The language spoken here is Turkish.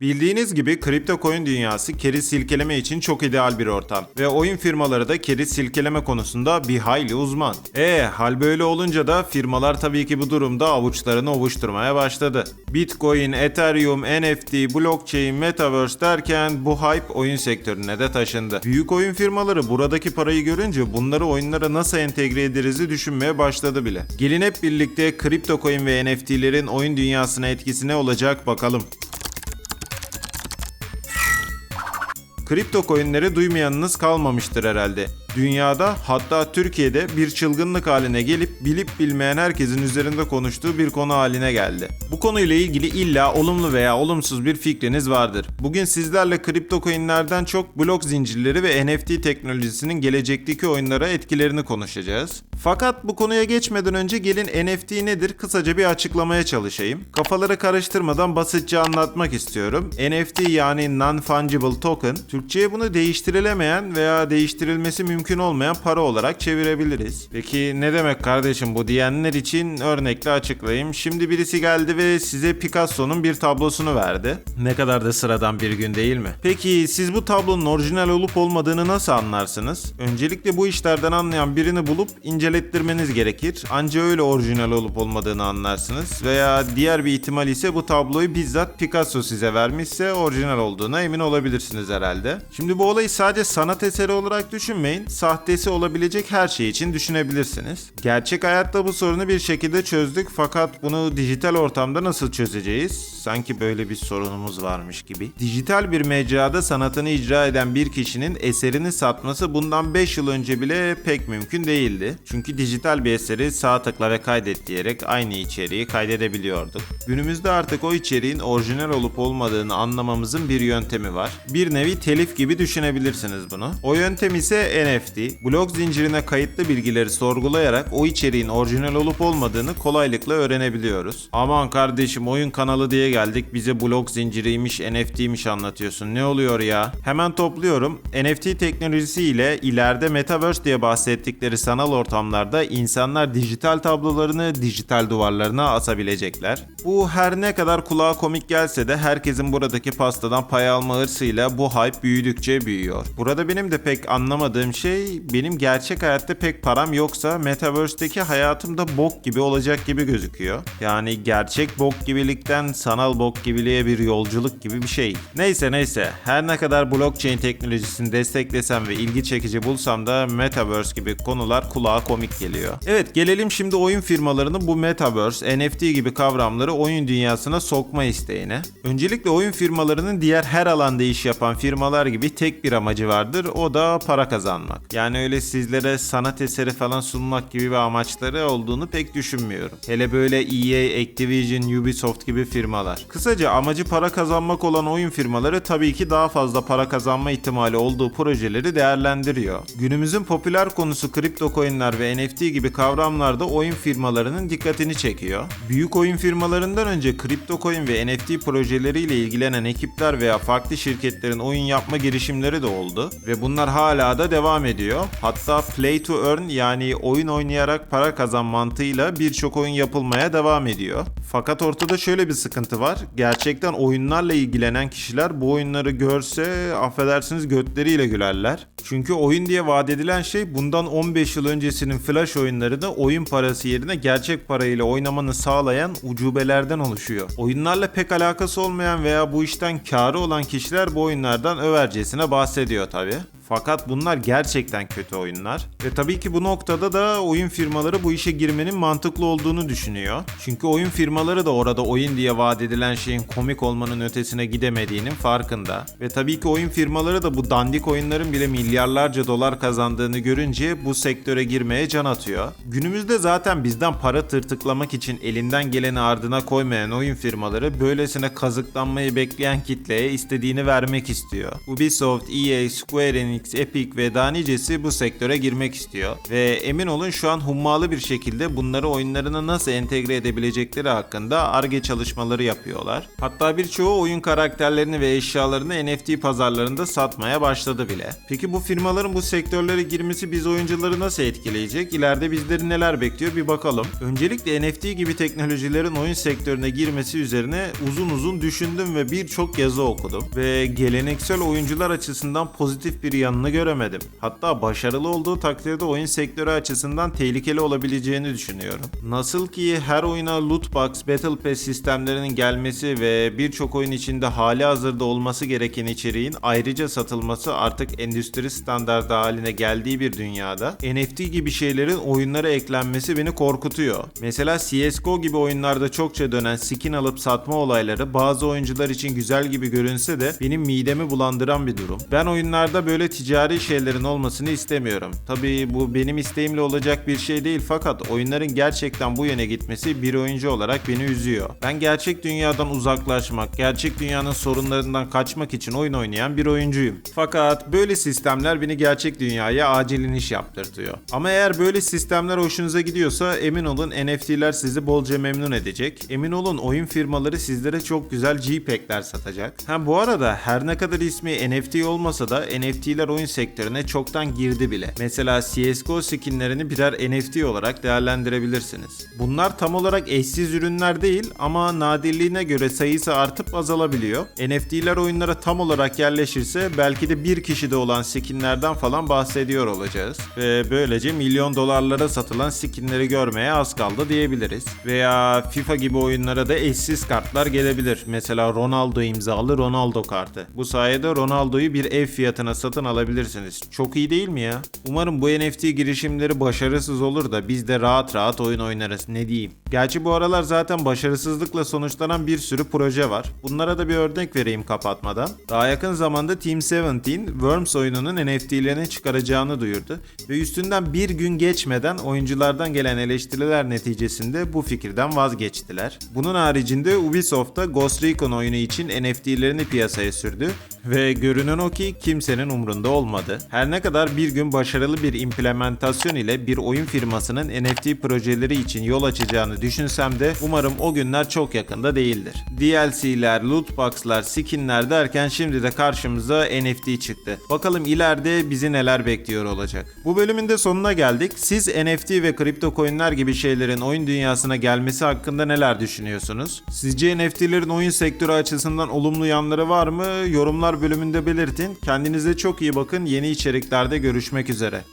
Bildiğiniz gibi kripto coin dünyası keriz silkeleme için çok ideal bir ortam ve oyun firmaları da keriz silkeleme konusunda bir hayli uzman. E hal böyle olunca da firmalar tabii ki bu durumda avuçlarını ovuşturmaya başladı. Bitcoin, Ethereum, NFT, blockchain, metaverse derken bu hype oyun sektörüne de taşındı. Büyük oyun firmaları buradaki parayı görünce bunları oyunlara nasıl entegre ederiz düşünmeye başladı bile. Gelin hep birlikte kripto coin ve NFT'lerin oyun dünyasına etkisi ne olacak bakalım. Kripto coinleri duymayanınız kalmamıştır herhalde. Dünyada hatta Türkiye'de bir çılgınlık haline gelip bilip bilmeyen herkesin üzerinde konuştuğu bir konu haline geldi. Bu konuyla ilgili illa olumlu veya olumsuz bir fikriniz vardır. Bugün sizlerle kripto coinlerden çok blok zincirleri ve NFT teknolojisinin gelecekteki oyunlara etkilerini konuşacağız. Fakat bu konuya geçmeden önce gelin NFT nedir kısaca bir açıklamaya çalışayım. Kafaları karıştırmadan basitçe anlatmak istiyorum. NFT yani Non-Fungible Token, Türkçe'ye bunu değiştirilemeyen veya değiştirilmesi mümkün olmayan para olarak çevirebiliriz. Peki ne demek kardeşim bu diyenler için örnekle açıklayayım. Şimdi birisi geldi ve size Picasso'nun bir tablosunu verdi. Ne kadar da sıradan bir gün değil mi? Peki siz bu tablonun orijinal olup olmadığını nasıl anlarsınız? Öncelikle bu işlerden anlayan birini bulup incelettirmeniz gerekir. Anca öyle orijinal olup olmadığını anlarsınız. Veya diğer bir ihtimal ise bu tabloyu bizzat Picasso size vermişse orijinal olduğuna emin olabilirsiniz herhalde. Şimdi bu olayı sadece sanat eseri olarak düşünmeyin. Sahtesi olabilecek her şey için düşünebilirsiniz. Gerçek hayatta bu sorunu bir şekilde çözdük fakat bunu dijital ortamda nasıl çözeceğiz? Sanki böyle bir sorunumuz varmış gibi. Dijital bir mecrada sanatını icra eden bir kişinin eserini satması bundan 5 yıl önce bile pek mümkün değildi. Çünkü dijital bir eseri sağ tıkla ve kaydet diyerek aynı içeriği kaydedebiliyorduk. Günümüzde artık o içeriğin orijinal olup olmadığını anlamamızın bir yöntemi var. Bir nevi telif gibi düşünebilirsiniz bunu. O yöntem ise NFT. Blok zincirine kayıtlı bilgileri sorgulayarak o içeriğin orijinal olup olmadığını kolaylıkla öğrenebiliyoruz. Aman kardeşim oyun kanalı diye geldik bize blok zinciriymiş NFT'ymiş anlatıyorsun ne oluyor ya? Hemen topluyorum. NFT teknolojisi ile ileride Metaverse diye bahsettikleri sanal ortamlarda insanlar dijital tablolarını dijital duvarlarına asabilecekler. Bu her ne kadar kulağa komik gelse de herkesin buradaki pastadan pay alma hırsıyla bu hype büyüdükçe büyüyor. Burada benim de pek anlamadığım şey benim gerçek hayatta pek param yoksa Metaverse'deki hayatım da bok gibi olacak gibi gözüküyor. Yani gerçek bok gibilikten sanal bok gibiliğe bir yolculuk gibi bir şey. Neyse neyse her ne kadar blockchain teknolojisini desteklesem ve ilgi çekici bulsam da Metaverse gibi konular kulağa komik geliyor. Evet gelelim şimdi oyun firmalarının bu Metaverse, NFT gibi kavramları oyun dünyasına sokma isteğine. Öncelikle oyun firmalarının diğer her alanda iş yapan firmalar gibi tek bir amacı vardır. O da para kazanmak. Yani öyle sizlere sanat eseri falan sunmak gibi bir amaçları olduğunu pek düşünmüyorum. Hele böyle EA, Activision, Ubisoft gibi firmalar. Kısaca amacı para kazanmak olan oyun firmaları tabii ki daha fazla para kazanma ihtimali olduğu projeleri değerlendiriyor. Günümüzün popüler konusu kripto coinler ve NFT gibi kavramlar da oyun firmalarının dikkatini çekiyor. Büyük oyun firmalarından önce kripto coin ve NFT projeleriyle ilgilenen ekipler veya farklı şirketlerin oyun yapma girişimleri de oldu ve bunlar hala da devam ediyor. Hatta play to earn yani oyun oynayarak para kazan mantığıyla birçok oyun yapılmaya devam ediyor. Fakat ortada şöyle bir sıkıntı var. Gerçekten oyunlarla ilgilenen kişiler bu oyunları görse affedersiniz götleriyle gülerler. Çünkü oyun diye vaat edilen şey bundan 15 yıl öncesinin flash oyunlarını oyun parası yerine gerçek parayla oynamanı sağlayan ucubelerden oluşuyor. Oyunlarla pek alakası olmayan veya bu işten karı olan kişiler bu oyunlardan övercesine bahsediyor tabi. Fakat bunlar gerçekten kötü oyunlar. Ve tabii ki bu noktada da oyun firmaları bu işe girmenin mantıklı olduğunu düşünüyor. Çünkü oyun firmaları da orada oyun diye vaat edilen şeyin komik olmanın ötesine gidemediğinin farkında. Ve tabii ki oyun firmaları da bu dandik oyunların bile milyarlarca dolar kazandığını görünce bu sektöre girmeye can atıyor. Günümüzde zaten bizden para tırtıklamak için elinden geleni ardına koymayan oyun firmaları böylesine kazıklanmayı bekleyen kitleye istediğini vermek istiyor. Ubisoft, EA, Square Enix Enix, Epic ve daha nicesi bu sektöre girmek istiyor. Ve emin olun şu an hummalı bir şekilde bunları oyunlarına nasıl entegre edebilecekleri hakkında ARGE çalışmaları yapıyorlar. Hatta birçoğu oyun karakterlerini ve eşyalarını NFT pazarlarında satmaya başladı bile. Peki bu firmaların bu sektörlere girmesi biz oyuncuları nasıl etkileyecek? İleride bizleri neler bekliyor bir bakalım. Öncelikle NFT gibi teknolojilerin oyun sektörüne girmesi üzerine uzun uzun düşündüm ve birçok yazı okudum. Ve geleneksel oyuncular açısından pozitif bir yanını göremedim. Hatta başarılı olduğu takdirde oyun sektörü açısından tehlikeli olabileceğini düşünüyorum. Nasıl ki her oyuna loot box, battle pass sistemlerinin gelmesi ve birçok oyun içinde hali hazırda olması gereken içeriğin ayrıca satılması artık endüstri standardı haline geldiği bir dünyada NFT gibi şeylerin oyunlara eklenmesi beni korkutuyor. Mesela CSGO gibi oyunlarda çokça dönen skin alıp satma olayları bazı oyuncular için güzel gibi görünse de benim midemi bulandıran bir durum. Ben oyunlarda böyle ticari şeylerin olmasını istemiyorum. Tabii bu benim isteğimle olacak bir şey değil fakat oyunların gerçekten bu yöne gitmesi bir oyuncu olarak beni üzüyor. Ben gerçek dünyadan uzaklaşmak, gerçek dünyanın sorunlarından kaçmak için oyun oynayan bir oyuncuyum. Fakat böyle sistemler beni gerçek dünyaya acil iniş yaptırtıyor. Ama eğer böyle sistemler hoşunuza gidiyorsa emin olun NFT'ler sizi bolca memnun edecek. Emin olun oyun firmaları sizlere çok güzel JPEG'ler satacak. Ha bu arada her ne kadar ismi NFT olmasa da NFT'ler oyun sektörüne çoktan girdi bile. Mesela CSGO skinlerini birer NFT olarak değerlendirebilirsiniz. Bunlar tam olarak eşsiz ürünler değil ama nadirliğine göre sayısı artıp azalabiliyor. NFT'ler oyunlara tam olarak yerleşirse belki de bir kişide olan skinlerden falan bahsediyor olacağız. Ve böylece milyon dolarlara satılan skinleri görmeye az kaldı diyebiliriz. Veya FIFA gibi oyunlara da eşsiz kartlar gelebilir. Mesela Ronaldo imzalı Ronaldo kartı. Bu sayede Ronaldo'yu bir ev fiyatına satın alabilirsiniz. Çok iyi değil mi ya? Umarım bu NFT girişimleri başarısız olur da biz de rahat rahat oyun oynarız ne diyeyim. Gerçi bu aralar zaten başarısızlıkla sonuçlanan bir sürü proje var. Bunlara da bir örnek vereyim kapatmadan. Daha yakın zamanda Team 17 Worms oyununun NFT'lerini çıkaracağını duyurdu ve üstünden bir gün geçmeden oyunculardan gelen eleştiriler neticesinde bu fikirden vazgeçtiler. Bunun haricinde Ubisoft da Ghost Recon oyunu için NFT'lerini piyasaya sürdü ve görünen o ki kimsenin umrunda olmadı. Her ne kadar bir gün başarılı bir implementasyon ile bir oyun firmasının NFT projeleri için yol açacağını düşünsem de umarım o günler çok yakında değildir. DLC'ler, lootbox'lar, skinler derken şimdi de karşımıza NFT çıktı. Bakalım ileride bizi neler bekliyor olacak. Bu bölümün de sonuna geldik. Siz NFT ve kripto coinler gibi şeylerin oyun dünyasına gelmesi hakkında neler düşünüyorsunuz? Sizce NFT'lerin oyun sektörü açısından olumlu yanları var mı? Yorumlar bölümünde belirtin. Kendinize çok iyi bakın. Yeni içeriklerde görüşmek üzere.